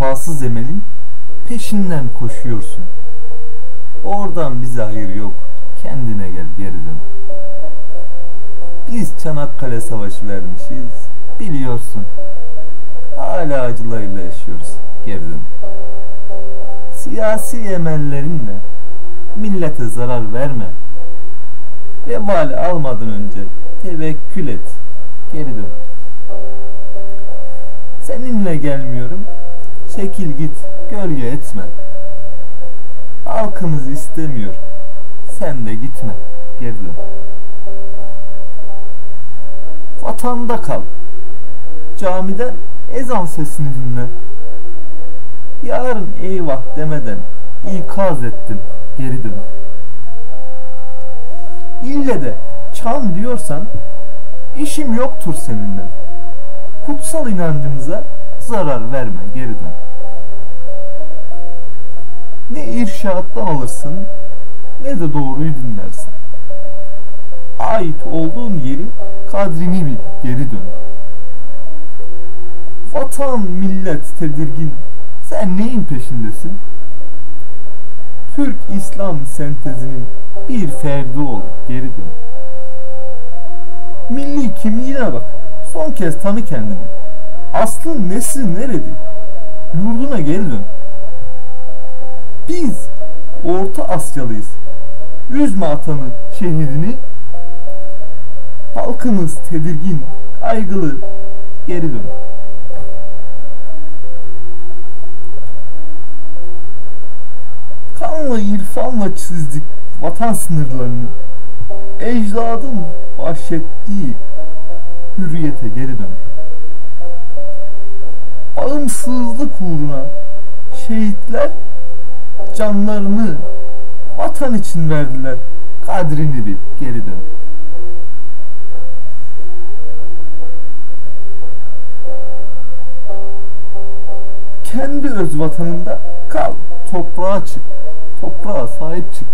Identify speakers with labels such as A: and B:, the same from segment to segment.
A: vefasız emelin peşinden koşuyorsun. Oradan bize hayır yok. Kendine gel geri dön. Biz Çanakkale Savaşı vermişiz. Biliyorsun. Hala acılarıyla yaşıyoruz. Geri dön. Siyasi emellerinle millete zarar verme. Vebali almadan önce tevekkül et. Geri dön. Seninle gelmiyorum. Çekil git. Gölge etme. Halkımız istemiyor. Sen de gitme. Geri dön. Vatanda kal. Camiden ezan sesini dinle. Yarın eyvah demeden ikaz ettim. Geri dön. İlle de çan diyorsan işim yoktur seninle. Kutsal inancımıza zarar verme. Geri dön. Ne irşaattan alırsın ne de doğruyu dinlersin. Ait olduğun yerin kadrini bil, geri dön. Vatan, millet tedirgin, sen neyin peşindesin? Türk-İslam sentezinin bir ferdi ol, geri dön. Milli kimliğine bak, son kez tanı kendini. Aslın nesli nerede? Yurduna geri dön. Orta Asyalıyız. Üzme atanı, şehidini. Halkımız tedirgin, kaygılı. Geri dön. Kanla irfanla çizdik vatan sınırlarını. Ecdadın bahşettiği hürriyete geri dön. Bağımsızlık uğruna şehitler canlarını vatan için verdiler. Kadrini bil, geri dön. Kendi öz vatanında kal, toprağa çık, toprağa sahip çık.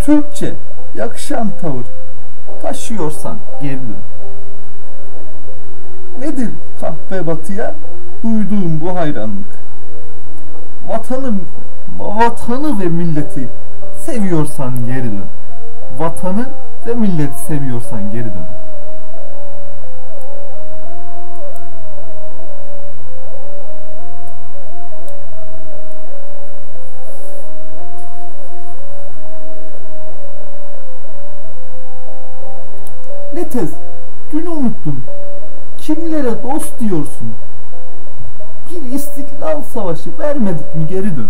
A: Türkçe yakışan tavır taşıyorsan geri dön. Nedir kahpe batıya duyduğum bu hayranlık? Vatanı, vatanı ve milleti seviyorsan geri dön. Vatanı ve milleti seviyorsan geri dön. Ne tez? Dün unuttum. Kimlere dost diyorsun? Bir istiklal savaşı vermedik mi geri dön.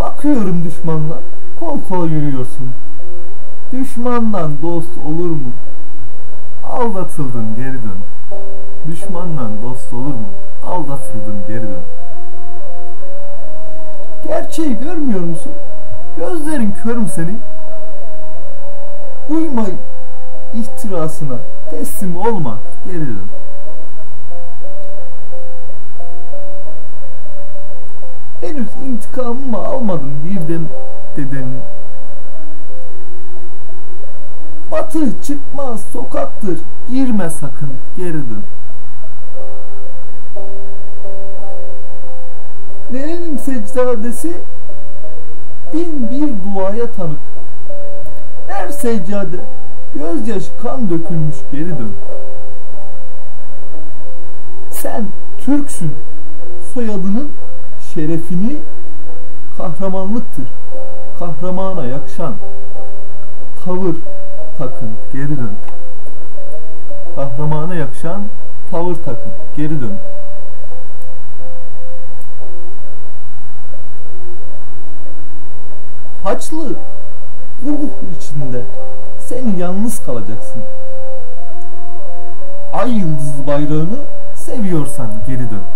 A: Bakıyorum düşmanla kol kola yürüyorsun. Düşmandan dost olur mu? Aldatıldın geri dön. Düşmandan dost olur mu? Aldatıldın geri dön. Gerçeği görmüyor musun? Gözlerin kör mü senin? Uyma ihtirasına teslim olma geri dön. Henüz intikamımı almadım birden dedenin. Batı çıkmaz sokaktır girme sakın geri dön. Nenenin secdadesi bin bir duaya tanık. Her seccade gözyaşı kan dökülmüş geri dön. Sen Türksün. Soyadının şerefini kahramanlıktır. Kahramana yakışan tavır takın geri dön. Kahramana yakışan tavır takın geri dön. Haçlı ruh içinde sen yalnız kalacaksın. Ay yıldız bayrağını seviyorsan geri dön.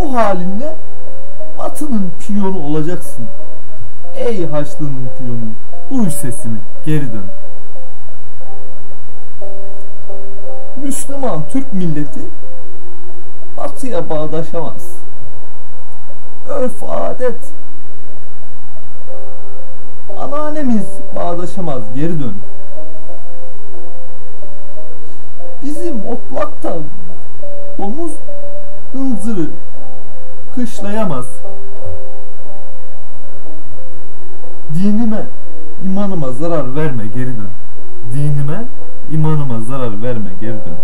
A: Bu halinle Batı'nın piyonu olacaksın. Ey Haçlı'nın piyonu, duy sesimi, geri dön. Müslüman Türk milleti Batı'ya bağdaşamaz. Örf adet Anneannemiz bağdaşamaz geri dön. Bizim otlakta domuz hınzırı kışlayamaz. Dinime, imanıma zarar verme geri dön. Dinime, imanıma zarar verme geri dön.